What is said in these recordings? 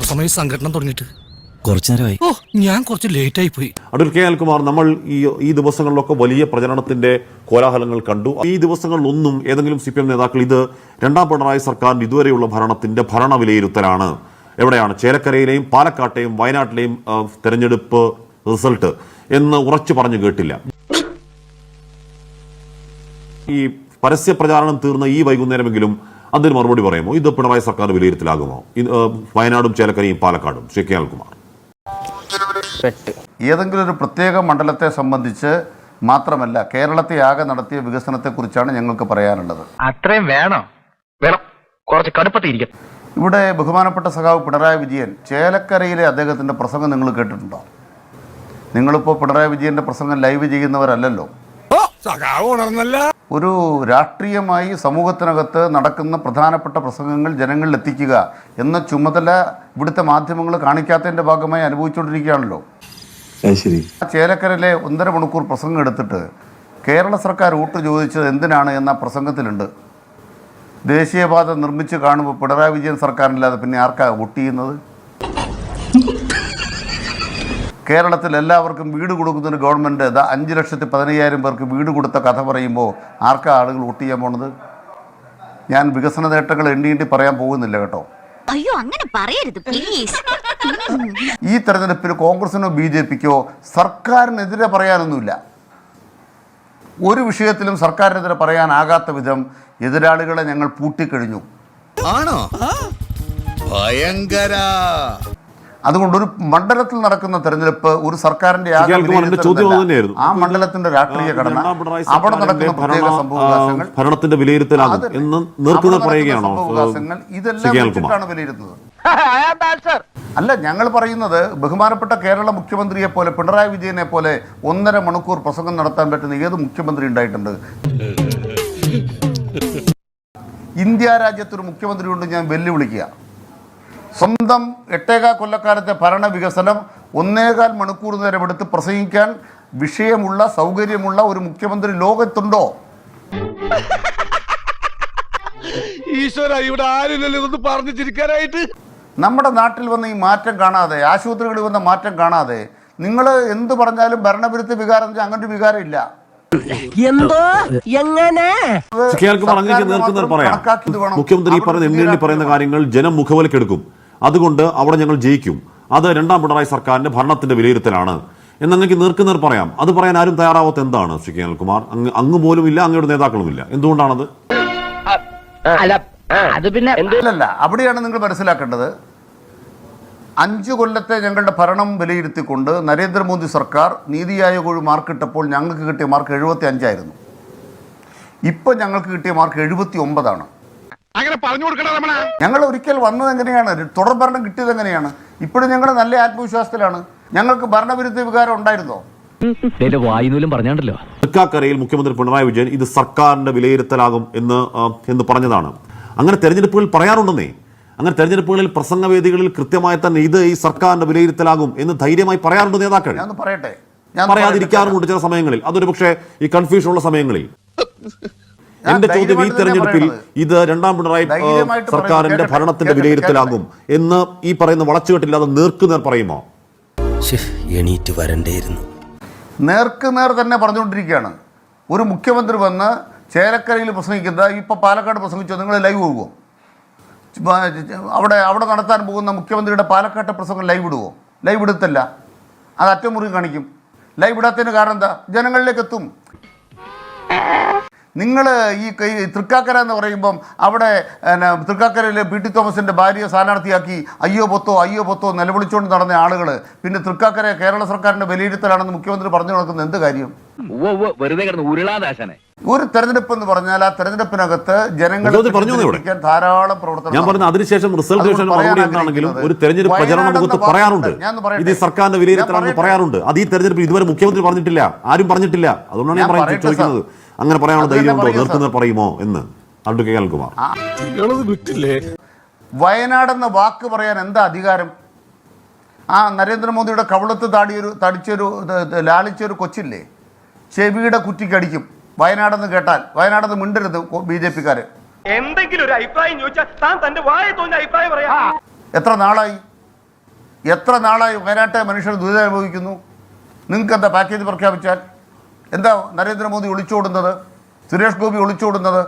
എത്ര സമയം സംഘടന തുടങ്ങിയിട്ട്. കുറച്ചു നേരമായി ഓ ഞാൻ കുറച്ച് ലേറ്റ് ആയി പോയി അടൂർ കെ അൽകുമാർ നമ്മൾ ഈ ഈ ദിവസങ്ങളിലൊക്കെ വലിയ പ്രചരണത്തിന്റെ കോലാഹലങ്ങൾ കണ്ടു. ഈ ദിവസങ്ങളിലൊന്നും ഏതെങ്കിലും സി പി എം നേതാക്കൾ ഇത് രണ്ടാം പിണറായി സർക്കാരിന്റെ ഇതുവരെയുള്ള ഭരണത്തിന്റെ ഭരണ വിലയിരുത്തലാണ് എവിടെയാണ്? ചേലക്കരയിലെയും പാലക്കാട്ടെയും വയനാട്ടിലെയും തെരഞ്ഞെടുപ്പ് റിസൾട്ട് എന്ന് ഉറച്ചു പറഞ്ഞു കേട്ടില്ല. ഈ പരസ്യ പ്രചാരണം തീർന്ന ഈ വൈകുന്നേരമെങ്കിലും അതിന് മറുപടി പറയുമോ? ഇത് പിണറായി സർക്കാർ വിലയിരുത്തലാകുമോ? വയനാടും ചേലക്കരയും പാലക്കാടും. ശ്രീ കെ അൽകുമാർ ഏതെങ്കിലും ഒരു പ്രത്യേക മണ്ഡലത്തെ സംബന്ധിച്ച് മാത്രമല്ല കേരളത്തെ ആകെ നടത്തിയ വികസനത്തെക്കുറിച്ചാണ് ഞങ്ങൾക്ക് പറയാനുള്ളത്. അത്രയും വേണം. വേണം. കുറച്ച് കടുപ്പത്തിരിക്കും ഇവിടെ ബഹുമാനപ്പെട്ട സഖാവ് പിണറായി വിജയൻ ചേലക്കരയിലെ അദ്ദേഹത്തിന്റെ പ്രസംഗം നിങ്ങൾ കേട്ടിട്ടുണ്ടോ? നിങ്ങളിപ്പോൾ പിണറായി വിജയന്റെ പ്രസംഗം ലൈവ് ചെയ്യുന്നവരല്ലല്ലോ. ഓ സഖാവ് ഉണർന്നല്ല. ഒരു രാഷ്ട്രീയമായി സമൂഹത്തിനകത്ത് നടക്കുന്ന പ്രധാനപ്പെട്ട പ്രസംഗങ്ങൾ ജനങ്ങളിൽ എത്തിക്കുക എന്ന ചുമതല ഇവിടുത്തെ മാധ്യമങ്ങൾ കാണിക്കാത്തതിന്റെ ഭാഗമായി അനുഭവിച്ചുകൊണ്ടിരിക്കുകയാണല്ലോ. ശരി. ആ ചേലക്കരയിലെ ഒന്നര മണിക്കൂർ പ്രസംഗം എടുത്തിട്ട് കേരള സർക്കാർ വോട്ട് ചോദിച്ചത് എന്തിനാണ് എന്ന പ്രസംഗത്തിലുണ്ട്. ദേശീയപാത നിർമ്മിച്ച് കാണുമ്പോൾ പിണറായി വിജയൻ സർക്കാരില്ലാതെ പിന്നെ ആർക്കാണ് വോട്ട് ചെയ്യുന്നത്? കേരളത്തിൽ എല്ലാവർക്കും വീട് കൊടുക്കുന്നൊരു ഗവൺമെന്റ് ഇതാ അഞ്ച് ലക്ഷത്തി പതിനയ്യായിരം പേർക്ക് വീട് കൊടുത്ത കഥ പറയുമ്പോൾ ആർക്കാ ആളുകൾ വോട്ട് ചെയ്യാൻ പോണത്? ഞാൻ വികസന നേട്ടങ്ങൾ എണ്ണി എണ്ണി പറയാൻ പോകുന്നില്ല കേട്ടോ. അയ്യോ അങ്ങനെ പറയരുത് പ്ലീസ് ഈ തെരഞ്ഞെടുപ്പിൽ കോൺഗ്രസിനോ ബി ജെ പിക്കോ സർക്കാരിനെതിരെ പറയാനൊന്നുമില്ല. ഒരു വിഷയത്തിലും സർക്കാരിനെതിരെ പറയാനാകാത്ത വിധം എതിരാളികളെ ഞങ്ങൾ പൂട്ടിക്കഴിഞ്ഞു. ആണോ? ഭയങ്കര. അതുകൊണ്ട് ഒരു മണ്ഡലത്തിൽ നടക്കുന്ന തെരഞ്ഞെടുപ്പ് ഒരു സർക്കാരിന്റെ. ആ മണ്ഡലത്തിന്റെ രാഷ്ട്രീയ ഘടന അവിടെ നടക്കുന്ന പ്രത്യേക സംഭവവികാസങ്ങൾ ഭരണത്തിന്റെ വിലയിരുത്തലാകും എന്ന് പറയുകയാണോ ഇതെല്ലാം വെച്ചിട്ടാണ് വിലയിരുത്തുന്നത്. അല്ല ഞങ്ങൾ പറയുന്നത് ബഹുമാനപ്പെട്ട കേരള മുഖ്യമന്ത്രിയെ പോലെ പിണറായി വിജയനെ പോലെ ഒന്നര മണിക്കൂർ പ്രസംഗം നടത്താൻ പറ്റുന്ന ഏത് മുഖ്യമന്ത്രി ഉണ്ടായിട്ടുണ്ട്? ഇന്ത്യ രാജ്യത്തൊരു മുഖ്യമന്ത്രി കൊണ്ട് ഞാൻ വെല്ലുവിളിക്കുക. സ്വന്തം എട്ടേകാൽ കൊല്ലക്കാലത്തെ ഭരണ വികസനം ഒന്നേകാൽ മണിക്കൂർ നേരം എടുത്ത് പ്രസംഗിക്കാൻ വിഷയമുള്ള സൗകര്യമുള്ള ഒരു മുഖ്യമന്ത്രി ലോകത്തുണ്ടോ? ഈശ്വര ഇവിടെ ആരില്ലല്ലോ ഇതൊന്ന് പറഞ്ഞു ചിരിക്കാനായിട്ട്. നമ്മുടെ നാട്ടിൽ വന്ന ഈ മാറ്റം കാണാതെ ആശുപത്രികളിൽ വന്ന മാറ്റം കാണാതെ നിങ്ങൾ എന്ത് പറഞ്ഞാലും ഭരണവിരുദ്ധ വികാരം എന്ന് വെച്ചാൽ അങ്ങനെ ഒരു വികാരം ഇല്ല. എന്തോ? എങ്ങനെ. മുഖ്യമന്ത്രി പറയുന്ന കാര്യങ്ങൾ ജനം മുഖവിലക്കെടുക്കും. അതുകൊണ്ട് അവിടെ ഞങ്ങൾ ജയിക്കും. അത് രണ്ടാം പിണറായി സർക്കാരിന്റെ ഭരണത്തിന്റെ വിലയിരുത്തലാണ്. എന്ന് അങ്ങേക്ക് നീർക്കുന്നവർ പറയാം. അത് പറയാൻ ആരും തയ്യാറാവാത്ത എന്താണ് ശ്രീ കെ അൽകുമാർ അങ്ങ് അങ്ങ് പോലും ഇല്ല അങ്ങയുടെ നേതാക്കളുമില്ല. എന്തുകൊണ്ടാണത്? അല്ല അത് പിന്നെ അല്ലല്ല അവിടെയാണ് നിങ്ങൾ മനസ്സിലാക്കേണ്ടത്. അഞ്ചു കൊല്ലത്തെ ഞങ്ങളുടെ ഭരണം വിലയിരുത്തിക്കൊണ്ട് നരേന്ദ്രമോദി സർക്കാർ നീതി ആയോഗ് വഴി മാർക്കിട്ടപ്പോൾ ഞങ്ങൾക്ക് കിട്ടിയ മാർക്ക് എഴുപത്തി അഞ്ചായിരുന്നു ഇപ്പം ഞങ്ങൾക്ക് കിട്ടിയ മാർക്ക് എഴുപത്തി ഒമ്പതാണ് അങ്ങനെ പറഞ്ഞു കൊടുക്കണ രമണ. ഞങ്ങൾ ഒരിക്കൽ വന്നത് എങ്ങനെയാണ്? തുടർ ഭരണം കിട്ടിയത് എങ്ങനെയാണ്? ഇപ്പോഴും ഞങ്ങൾ നല്ല ആത്മവിശ്വാസത്തിലാണ്. ഞങ്ങൾക്ക് ഭരണവിരുദ്ധ വികാരം ഉണ്ടായിരുന്നോ? വായുനൂലും പറഞ്ഞാണ്ടല്ലോ. തൃക്കാക്കരയിൽ മുഖ്യമന്ത്രി പിണറായി വിജയൻ ഇത് സർക്കാരിന്റെ വിലയിരുത്തലാകും എന്ന് ആ, എന്ന് പറഞ്ഞതാണ്. അങ്ങനെ തെരഞ്ഞെടുപ്പുകൾ പറയാറുണ്ടെന്നേ. അങ്ങനെ തെരഞ്ഞെടുപ്പുകളിൽ പ്രസംഗവേദികളിൽ കൃത്യമായി തന്നെ ഇത് ഈ സർക്കാരിന്റെ വിലയിരുത്തലാകും എന്ന് ധൈര്യമായി പറയാറുണ്ട് നേതാക്കൾ. ഞാനൊന്ന് പറയട്ടെ? ഞാൻ പറയാതിരിക്കാറുമുണ്ട് ചില സമയങ്ങളിൽ. അതൊരു പക്ഷേ ഈ കൺഫ്യൂഷൻ ഉള്ള സമയങ്ങളിൽ. ഞാൻ എന്റെ ചോദ്യം ഈ തെരഞ്ഞെടുപ്പിൽ ഇത് രണ്ടാം പിണറായി. സർക്കാരിന്റെ ഭരണത്തിന്റെ വിലയിരുത്തലാകും എന്ന് ഈ പറയുന്ന വളച്ചുകെട്ടില്ലാതെ നേർക്കുനേർ പറയുമോ? എണീറ്റ് വരണ്ടേയിരുന്നു. നേർക്കുനേർ തന്നെ പറഞ്ഞുകൊണ്ടിരിക്കുകയാണ്. ഒരു മുഖ്യമന്ത്രി വന്ന് ചേലക്കരയിൽ പ്രസംഗിക്കുന്ന ഇപ്പൊ പാലക്കാട് പ്രസംഗിച്ചോ നിങ്ങൾ ലൈവ് പോകുമോ അവിടെ അവിടെ നടത്താൻ പോകുന്ന മുഖ്യമന്ത്രിയുടെ പാലക്കാട്ടെ പ്രസംഗം ലൈവ് ഇടുവോ? ലൈവ് ഇടത്തല്ല. അത് അറ്റമുറി കാണിക്കും. ലൈവ് ഇടാത്തതിന് കാരണം എന്താ? ജനങ്ങളിലേക്ക് എത്തും. നിങ്ങൾ ഈ തൃക്കാക്കര എന്ന് പറയുമ്പം അവിടെ തൃക്കാക്കരയിൽ തൃക്കാക്കരയിലെ പി ടി തോമസിന്റെ ഭാര്യയെ സ്ഥാനാർത്ഥിയാക്കി അയ്യോ പൊത്തോ അയ്യോ പൊത്തോ നിലവിളിച്ചുകൊണ്ട് നടന്ന ആളുകൾ പിന്നെ തൃക്കാക്കര കേരള സർക്കാരിന്റെ വിലയിരുത്തലാണെന്ന് മുഖ്യമന്ത്രി പറഞ്ഞു നടക്കുന്ന എന്ത് കാര്യം? വെറുതെ കിടന്ന് ഉരുളാദാശനെ. ഒരു തെരഞ്ഞെടുപ്പ് എന്ന് പറഞ്ഞാൽ ആ തെരഞ്ഞെടുപ്പിനകത്ത് ജനങ്ങൾ. ധാരാളം പ്രവർത്തനം ഞാൻ പറഞ്ഞ അതിനുശേഷം റിസൾട്ട് ശേഷം മറുപടി എന്താണെങ്കിലും ഒരു തെരഞ്ഞെടുപ്പ് പ്രചരണ മുഖത്ത് പറയാറുണ്ട്. ഇത് സർക്കാരിന്റെ വിലയിരുത്തലാണെന്ന് പറയാറുണ്ട്. അത് ഈ തെരഞ്ഞെടുപ്പ് ഇതുവരെ മുഖ്യമന്ത്രി പറഞ്ഞിട്ടില്ല. ആരും പറഞ്ഞിട്ടില്ല. അതുകൊണ്ടാണ് ഞാൻ ഞാൻ പറയുന്നത് ചോദിക്കുന്നത്. അങ്ങനെ പറയാനുള്ള ധൈര്യം ഉണ്ടോ? പറയൂ, പറയുമോ എന്ന് അഡ്വ കെ അൽകുമാർ വിട്ടില്ലേ? വയനാടെന്ന വാക്ക് പറയാൻ എന്താ അധികാരം? ആ നരേന്ദ്രമോദിയുടെ കവളത്ത് താടിയൊരു തടിച്ചൊരു ലാളിച്ചൊരു കൊച്ചില്ലേ? ചെവിയുടെ കുറ്റിക്കടിക്കും. വയനാടെന്ന് കേട്ടാൽ. വയനാടെന്ന് മിണ്ടരുത് ബി ജെ പിക്കാര്. എന്തെങ്കിലും ഒരു അഭിപ്രായം ചോദിച്ചാൽ താൻ തന്റെ വായ തോന്നിയ അഭിപ്രായം പറയാ. എത്ര നാളായി? എത്ര നാളായി വയനാട്ടെ മനുഷ്യർ ദുരിതം അനുഭവിക്കുന്നു? നിങ്ങൾക്ക് എന്താ പാക്കേജ് പ്രഖ്യാപിച്ചാൽ? എന്താ നരേന്ദ്രമോദി ഒളിച്ചോടുന്നത്? സുരേഷ് ഗോപി ഒളിച്ചോടുന്നത്?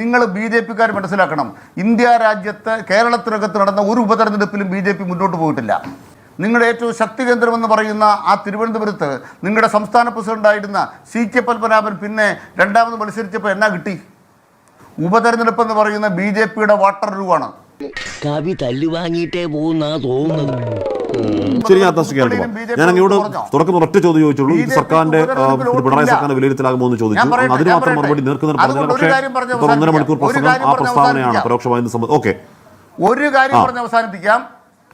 നിങ്ങൾ ബി ജെ പിക്കാർ മനസ്സിലാക്കണം. ഇന്ത്യ രാജ്യത്ത് കേരളത്തിനകത്ത് നടന്ന ഒരു ഉപതെരഞ്ഞെടുപ്പിലും ബി ജെ പി മുന്നോട്ട് പോയിട്ടില്ല. നിങ്ങളുടെ ഏറ്റവും ശക്തി കേന്ദ്രമെന്ന് പറയുന്ന ആ തിരുവനന്തപുരത്ത് നിങ്ങളുടെ സംസ്ഥാന പ്രസിഡന്റായിരുന്ന സി കെ പത്മനാഭൻ പിന്നെ രണ്ടാമത് മത്സരിച്ചപ്പോൾ എന്നാ കിട്ടി? ഉപതെരഞ്ഞെടുപ്പ് എന്ന് പറയുന്ന ബി ജെ പിയുടെ വാട്ടർ രൂപമാണ് കവി തല്ലുവാങ്ങിയിട്ടേ പോകുന്നാ തോന്നുന്നത് ശരി ഞാൻ ശ്രീ കേൾക്കുമാർ ഞാൻ അങ്ങോട്ട് തുടക്കം ഒറ്റ ചോദ്യം ചോദിച്ചുള്ളൂ ഇത് സർക്കാരിന്റെ പിണറായി സർക്കാരിന്റെ വിലയിരുത്തലാകുമോ എന്ന് ചോദിച്ചു. അതിന് മാത്രം. മറുപടി പറഞ്ഞാൽ ഒരു പക്ഷേ കാര്യം പറഞ്ഞ് ഇപ്പോൾ ഒന്നര മണിക്കൂർ പ്രസംഗം ആ പ്രസ്താവനയാണ്. പരോക്ഷമായി സംബന്ധം ഓക്കെ. ഒരു കാര്യം പറഞ്ഞ് അവസാനിപ്പിക്കാം.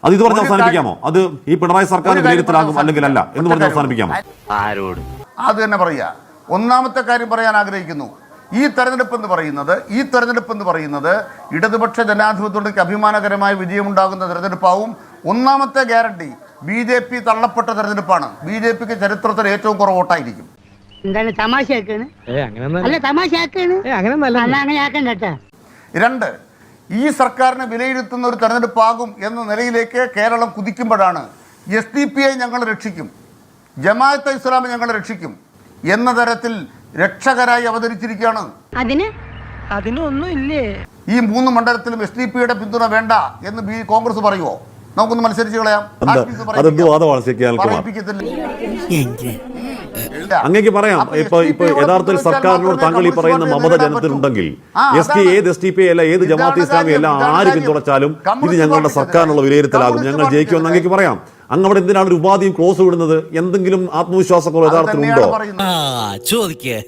അത് ഇത് പറഞ്ഞ് അവസാനിപ്പിക്കാമോ? അത് ഈ പിണറായി സർക്കാർ വിലയിരുത്തലാകും അല്ലെങ്കിൽ അല്ല എന്ന് പറഞ്ഞ് അവസാനിപ്പിക്കാമോ? ആരോട്? അത് തന്നെ പറയാ ഒന്നാമത്തെ കാര്യം പറയാൻ ആഗ്രഹിക്കുന്നു. ഈ തെരഞ്ഞെടുപ്പ് എന്ന് പറയുന്നത് ഈ തെരഞ്ഞെടുപ്പ് എന്ന് പറയുന്നത് ഇടതുപക്ഷ ജനാധിപത്യത്തിലേക്ക് അഭിമാനകരമായ വിജയമുണ്ടാകുന്ന തെരഞ്ഞെടുപ്പാവും ഒന്നാമത്തെ ഗ്യാരണ്ടി ബി ജെ പി തള്ളപ്പെട്ട തെരഞ്ഞെടുപ്പാണ്. ബി ജെ പിക്ക് ചരിത്രത്തിൽ ഏറ്റവും കുറവ് വോട്ടായിരിക്കും. എന്താണ് തമാശയാക്കാണ്? അല്ല. തമാശയാക്കാണ്? അല്ല. അങ്ങനെ ആക്കണ്ട കേട്ടാ. രണ്ട് ഈ സർക്കാരിനെ വിലയിരുത്തുന്ന ഒരു തെരഞ്ഞെടുപ്പാകും എന്ന നിലയിലേക്ക് കേരളം കുതിക്കുമ്പോഴാണ് എസ് ഡി പി ഐ ഞങ്ങൾ രക്ഷിക്കും ജമാഅത്ത് ഇസ്ലാമി ഞങ്ങൾ രക്ഷിക്കും എന്ന തരത്തിൽ രക്ഷകരായി അവതരിച്ചിരിക്കുകയാണ്. അതിന്? അതിനൊന്നും ഇല്ലേ ഈ മൂന്ന് മണ്ഡലത്തിലും എസ് ഡി പിയുടെ പിന്തുണ വേണ്ട എന്ന് ബി കോൺഗ്രസ് പറയുമോ നമുക്കൊന്ന് മത്സരിച്ച് കളയാം. അതെന്തോ വാദമാണ് കെ അങ്ങേക്ക് പറയാം. ഇപ്പൊ ഇപ്പൊ യഥാർത്ഥത്തിൽ സർക്കാരിനോട് താങ്കൾ ഈ പറയുന്ന മമത ജനത്തിലുണ്ടെങ്കിൽ എസ് ടി ഏത് എസ് ടി പി അല്ല ഏത് ജമാഅത്ത് ഇസ്ലാമി അല്ല ആര്. പിന്തുണച്ചാലും ഇത് ഞങ്ങളുടെ സർക്കാരിനുള്ള വിലയിരുത്തലാകും. ഞങ്ങൾ ജയിക്കുമെന്ന് അങ്ങേക്ക് പറയാം. അങ്ങ് അവിടെ എന്തിനാണ് ഒരു ഉപാധിയും ക്ലോസ് വിടുന്നത്? എന്തെങ്കിലും ആത്മവിശ്വാസക്കുറവ് യഥാർത്ഥത്തിലുണ്ടോ യഥാർത്ഥത്തിൽ ഉണ്ടോ? ചോദിക്കേ.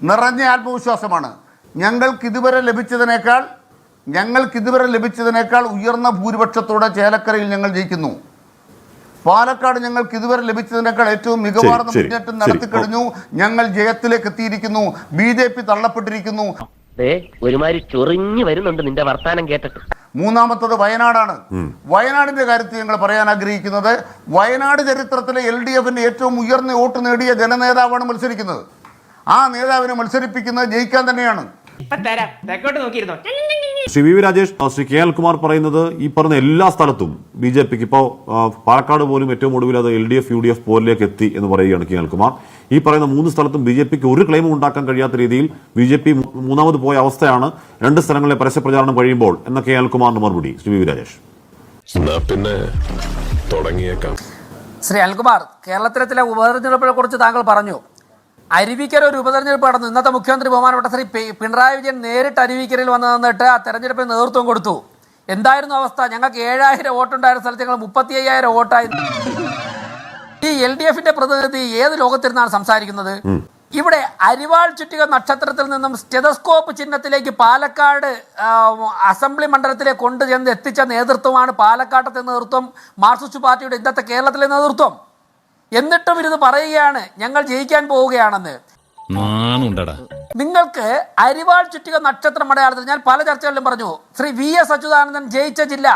നിറഞ്ഞ ആത്മവിശ്വാസമാണ്. ഞങ്ങൾക്ക് ഇതുവരെ ലഭിച്ചതിനേക്കാൾ ഞങ്ങൾക്ക് ഇതുവരെ ലഭിച്ചതിനേക്കാൾ ഉയർന്ന ഭൂരിപക്ഷത്തോടെ ചേലക്കരയിൽ ഞങ്ങൾ ജയിക്കുന്നു. പാലക്കാട് ഞങ്ങൾക്ക് ഇതുവരെ ലഭിച്ചതിനേക്കാൾ ഏറ്റവും മികവാർന്ന മുന്നേറ്റം നടത്തി നടത്തിക്കഴിഞ്ഞു ഞങ്ങൾ ജയത്തിലേക്ക് എത്തിയിരിക്കുന്നു. ബി ജെ പി തള്ളപ്പെട്ടിരിക്കുന്നു. ഒരുമാതിരി ചൊറിഞ്ഞു വരുന്നുണ്ട് നിന്റെ വർത്താനം കേട്ടിട്ട്. മൂന്നാമത്തത് വയനാടാണ്. വയനാടിന്റെ കാര്യത്തിൽ ഞങ്ങൾ പറയാൻ ആഗ്രഹിക്കുന്നത് വയനാട് ചരിത്രത്തിലെ എൽ ഡി എഫിന്റെ ഏറ്റവും ഉയർന്ന വോട്ട് നേടിയ ജനനേതാവാണ് മത്സരിക്കുന്നത്. ആ നേതാവിനെ മത്സരിപ്പിക്കുന്നത് ജയിക്കാൻ തന്നെയാണ്. Shri V V Rajesh Shri K അൽകുമാർ പറയുന്നത് ഈ പറഞ്ഞ എല്ലാ സ്ഥലത്തും ബി ജെ പിക്ക് ഇപ്പോൾ പാലക്കാട് പോലും ഏറ്റവും ഒടുവിൽ അത് L D F U D F പോലിലേക്ക് എത്തി എന്ന് പറയുകയാണ് കെ അൽകുമാർ ഈ പറയുന്ന മൂന്ന് സ്ഥലത്തും ബി ജെ പിക്ക് ഒരു ക്ലെയിമും ഉണ്ടാക്കാൻ കഴിയാത്ത രീതിയിൽ ബി ജെ പി മൂന്നാമത് പോയ അവസ്ഥയാണ്. രണ്ട് സ്ഥലങ്ങളിലെ പരസ്യപ്രചാരണം കഴിയുമ്പോൾ എന്ന കെ അൽകുമാറിന്റെ മറുപടി. Shri V V Rajesh. പിന്നെ തുടങ്ങിയേക്കാം. ശ്രീ അൽകുമാർ കേരളത്തിലെ ചില ഉപതെരഞ്ഞെടുപ്പുകളെ കുറിച്ച് താങ്കൾ പറഞ്ഞു. അരുവിക്കര ഒരു ഉപതെരഞ്ഞെടുപ്പ് നടന്നു. ഇന്നത്തെ മുഖ്യമന്ത്രി ബഹുമാനപ്പെട്ട ശ്രീ പിണറായി വിജയൻ നേരിട്ട് അരുവിക്കരയിൽ വന്നു നിന്നിട്ട് ആ തെരഞ്ഞെടുപ്പിന് നേതൃത്വം കൊടുത്തു. എന്തായിരുന്നു അവസ്ഥ? ഞങ്ങൾക്ക് ഏഴായിരം വോട്ടുണ്ടായിരുന്ന സ്ഥലത്ത് ഞങ്ങൾ മുപ്പത്തി അയ്യായിരം വോട്ടായി ഈ എൽ ഡി എഫിന്റെ പ്രതിനിധി ഏത് ലോകത്തിരുന്നാണ് സംസാരിക്കുന്നത്? ഇവിടെ അരിവാൾ ചുറ്റിക നക്ഷത്രത്തിൽ നിന്നും സ്റ്റെതസ്കോപ്പ് ചിഹ്നത്തിലേക്ക് പാലക്കാട് അസംബ്ലി മണ്ഡലത്തിലേക്ക് കൊണ്ടുചെന്ന് എത്തിച്ച നേതൃത്വമാണ് പാലക്കാട്ടത്തെ നേതൃത്വം മാർക്സിസ്റ്റ് പാർട്ടിയുടെ ഇന്നത്തെ കേരളത്തിലെ നേതൃത്വം. എന്നിട്ടും ഇരുന്ന് പറയുകയാണ് ഞങ്ങൾ ജയിക്കാൻ പോവുകയാണെന്ന്. നിങ്ങൾക്ക് അരിവാൾ ചുറ്റിക നക്ഷത്രം അടയാളത്തിൽ ഞാൻ പല ചർച്ചകളിലും പറഞ്ഞു. ശ്രീ വി എസ് അച്യുതാനന്ദൻ ജയിച്ച ജില്ല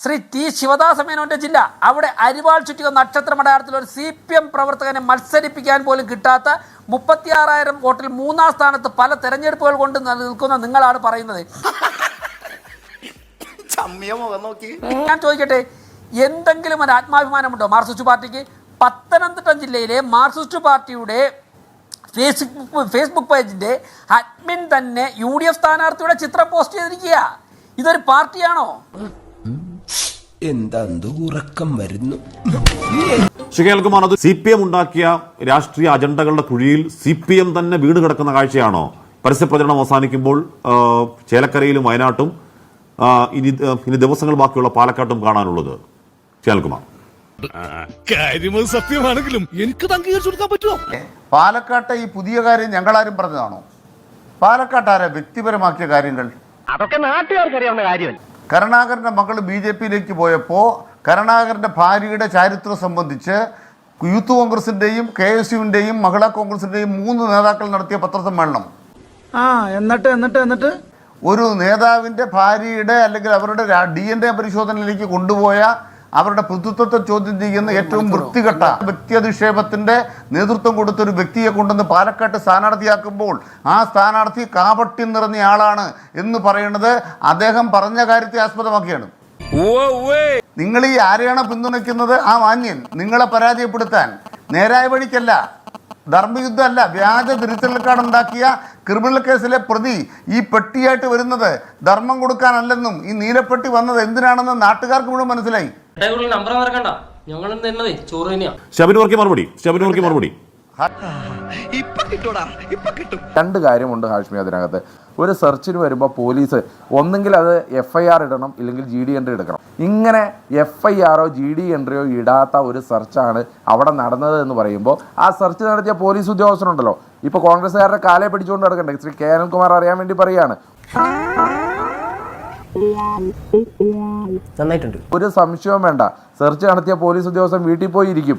ശ്രീ ടി ശിവദാസ മേനോന്റെ ജില്ല അവിടെ അരിവാൾ ചുറ്റിക നക്ഷത്രം അടയാളത്തിൽ ഒരു സി പി എം പ്രവർത്തകനെ മത്സരിപ്പിക്കാൻ പോലും കിട്ടാത്ത മുപ്പത്തിയാറായിരം വോട്ടിൽ മൂന്നാം സ്ഥാനത്ത് പല തെരഞ്ഞെടുപ്പുകൾ കൊണ്ട് നിൽക്കുന്ന നിങ്ങളാണ് പറയുന്നത്. ഞാൻ ചോദിക്കട്ടെ എന്തെങ്കിലും ഒരു ആത്മാഭിമാനമുണ്ടോ മാർക്സിസ്റ്റ് പാർട്ടിക്ക്? പത്തനംതിട്ട ജില്ലയിലെ മാർക്സിസ്റ്റ് പാർട്ടിയുടെ ഫേസ്ബുക്ക് ഫേസ്ബുക്ക് പേജിന്റെ അഡ്മിൻ തന്നെ യു ഡി എഫ് സ്ഥാനാർത്ഥിയുടെ ചിത്രം പോസ്റ്റ് ചെയ്തിരിക്കുക ഇതൊരു പാർട്ടിയാണോ? എന്താ ഉറക്കം വരുന്നു? കെ അത് സി പി എം ഉണ്ടാക്കിയ രാഷ്ട്രീയ അജണ്ടകളുടെ കുഴിയിൽ സി പി എം തന്നെ വീട് കിടക്കുന്ന കാഴ്ചയാണോ? പരസ്യപ്രചരണം അവസാനിക്കുമ്പോൾ ചേലക്കരയിലും വയനാട്ടും ഇനി ഇനി ദിവസങ്ങൾ ബാക്കിയുള്ള പാലക്കാട്ടും കാണാനുള്ളത്. ശ്രീ കാര്യമത് സത്യമാണെങ്കിലും എനിക്ക് അംഗീകരിച്ചു കൊടുക്കാൻ പറ്റുമോ? പാലക്കാട്ടെ ഈ പുതിയ കാര്യം ഞങ്ങളാരും പറഞ്ഞതാണോ? പാലക്കാട്ടാരെ ആരാ വ്യക്തിപരമാക്കിയ കാര്യങ്ങൾ. അതൊക്കെ നാട്ടുകാർക്ക് അറിയാവുന്ന കാര്യമല്ല കരുണാകരന്റെ മകൾ ബി ജെ പിയിലേക്ക് പോയപ്പോൾ കരുണാകരന്റെ ഭാര്യയുടെ ചാരിത്രം സംബന്ധിച്ച് യൂത്ത് കോൺഗ്രസിന്റെയും കെ എസ് യുവിന്റെയും മഹിളാ കോൺഗ്രസിന്റെയും മൂന്ന് നേതാക്കൾ നടത്തിയ പത്രസമ്മേളനം. ആ എന്നിട്ട് എന്നിട്ട് എന്നിട്ട്? ഒരു നേതാവിന്റെ ഭാര്യയുടെ അല്ലെങ്കിൽ അവരുടെ ഡി എൻ എ പരിശോധനയിലേക്ക് കൊണ്ടുപോയ അവരുടെ പ്രതിത്വത്തെ ചോദ്യം ചെയ്യുന്ന ഏറ്റവും വൃത്തികെട്ട വ്യക്തിയധിക്ഷേപത്തിന്റെ നേതൃത്വം കൊടുത്ത ഒരു വ്യക്തിയെ കൊണ്ടുവന്ന് പാലക്കാട്ട് സ്ഥാനാർത്ഥിയാക്കുമ്പോൾ ആ സ്ഥാനാർത്ഥി കാപട്യം നിറഞ്ഞ ആളാണ് എന്ന് പറയുന്നത് അദ്ദേഹം പറഞ്ഞ കാര്യത്തെ ആസ്പദമാക്കിയാണ്. നിങ്ങൾ ഈ ആരെയാണ് പിന്തുണയ്ക്കുന്നത്? ആ മാന്യൻ. നിങ്ങളെ പരാജയപ്പെടുത്താൻ. നേരായ വഴിക്കല്ല. ധർമ്മയുദ്ധമല്ല. വ്യാജ തിരുത്തലക്കാട് ഉണ്ടാക്കിയ ക്രിമിനൽ കേസിലെ പ്രതി ഈ പെട്ടിയായിട്ട് വരുന്നത് ധർമ്മം കൊടുക്കാനല്ലെന്നും ഈ നീലപ്പെട്ടി വന്നത് എന്തിനാണെന്ന് നാട്ടുകാർക്ക് മുഴുവൻ മനസ്സിലായി. നമ്പർ മറക്കണ്ട. ഞങ്ങൾ തന്നതേ ചോറ് തന്നെയാ. ഷബിനോർക്ക് മറുപടി ഷബിനോർക്ക് മറുപടി. രണ്ട് കാര്യമുണ്ട് ഹാഷ്മി അതിനകത്ത്. ഒരു സെർച്ചിന് വരുമ്പോൾ പോലീസ് ഒന്നെങ്കിൽ അത് എഫ് ഐ ആർ ഇടണം ഇല്ലെങ്കിൽ ജി ഡി എൻട്രി എടുക്കണം. ഇങ്ങനെ എഫ് ഐ ആറോ ജി ഡി എൻട്രിയോ ഇടാത്ത ഒരു സെർച്ചാണ് അവിടെ നടന്നത് എന്ന് പറയുമ്പോൾ ആ സെർച്ച് നടത്തിയ പോലീസ് ഉദ്യോഗസ്ഥനുണ്ടല്ലോ ഇപ്പോൾ കോൺഗ്രസ്സുകാരുടെ കാലെ പിടിച്ചുകൊണ്ട് നടക്കണ്ടേ? ശ്രീ കെ അനിൽകുമാർ അറിയാൻ വേണ്ടി പറയുകയാണ്. നന്നായിട്ടുണ്ട്. ഒരു സംശയവും വേണ്ട. സെർച്ച് നടത്തിയ പോലീസ് ഉദ്യോഗസ്ഥൻ വീട്ടിൽ പോയിരിക്കും.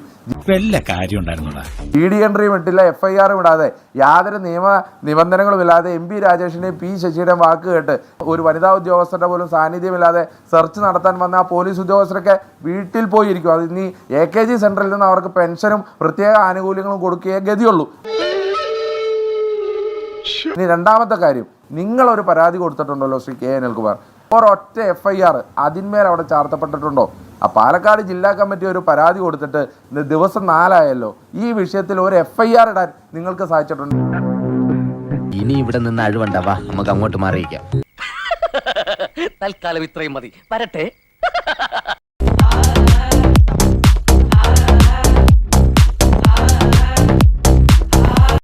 വല്ല കാര്യം ഉണ്ടായിരുന്നോടാ? ഇ ഡി എൻട്രിയും ഇട്ടില്ല എഫ് ഐ ആറും ഇടാതെ. യാതൊരു നിയമ നിബന്ധനകളും ഇല്ലാതെ എം പി രാജേഷിന്റെയും പി ശശിയുടെയും വാക്ക് കേട്ട് ഒരു വനിതാ ഉദ്യോഗസ്ഥരുടെ പോലും സാന്നിധ്യമില്ലാതെ സെർച്ച് നടത്താൻ വന്ന ആ പോലീസ് ഉദ്യോഗസ്ഥരൊക്കെ വീട്ടിൽ പോയിരിക്കും. അത് ഇനി എ കെ ജി സെന്ററിൽ നിന്ന് അവർക്ക് പെൻഷനും പ്രത്യേക ആനുകൂല്യങ്ങളും കൊടുക്കുകയേ ഗതിയുള്ളൂ. ഇനി രണ്ടാമത്തെ കാര്യം. നിങ്ങളൊരു ഒരു പരാതി കൊടുത്തിട്ടുണ്ടല്ലോ ശ്രീ കെ അനിൽകുമാർ ഒരൊറ്റ എഫ് ഐ ആർ അതിന്മേൽ അവിടെ ചാർത്തപ്പെട്ടിട്ടുണ്ടോ? ആ പാലക്കാട് ജില്ലാ കമ്മിറ്റി ഒരു പരാതി കൊടുത്തിട്ട് ഇന്ന് ദിവസം നാലായല്ലോ. ഈ വിഷയത്തിൽ ഒരു എഫ് ഐ ആർ ഇടാൻ നിങ്ങൾക്ക് സാധിച്ചിട്ടുണ്ട്. ഇനി ഇവിടെ നിന്ന് അഴിവണ്ടാവാ നമുക്ക് അങ്ങോട്ട് മാറിയിക്കാം തൽക്കാലം ഇത്രയും മതി. വരട്ടെ.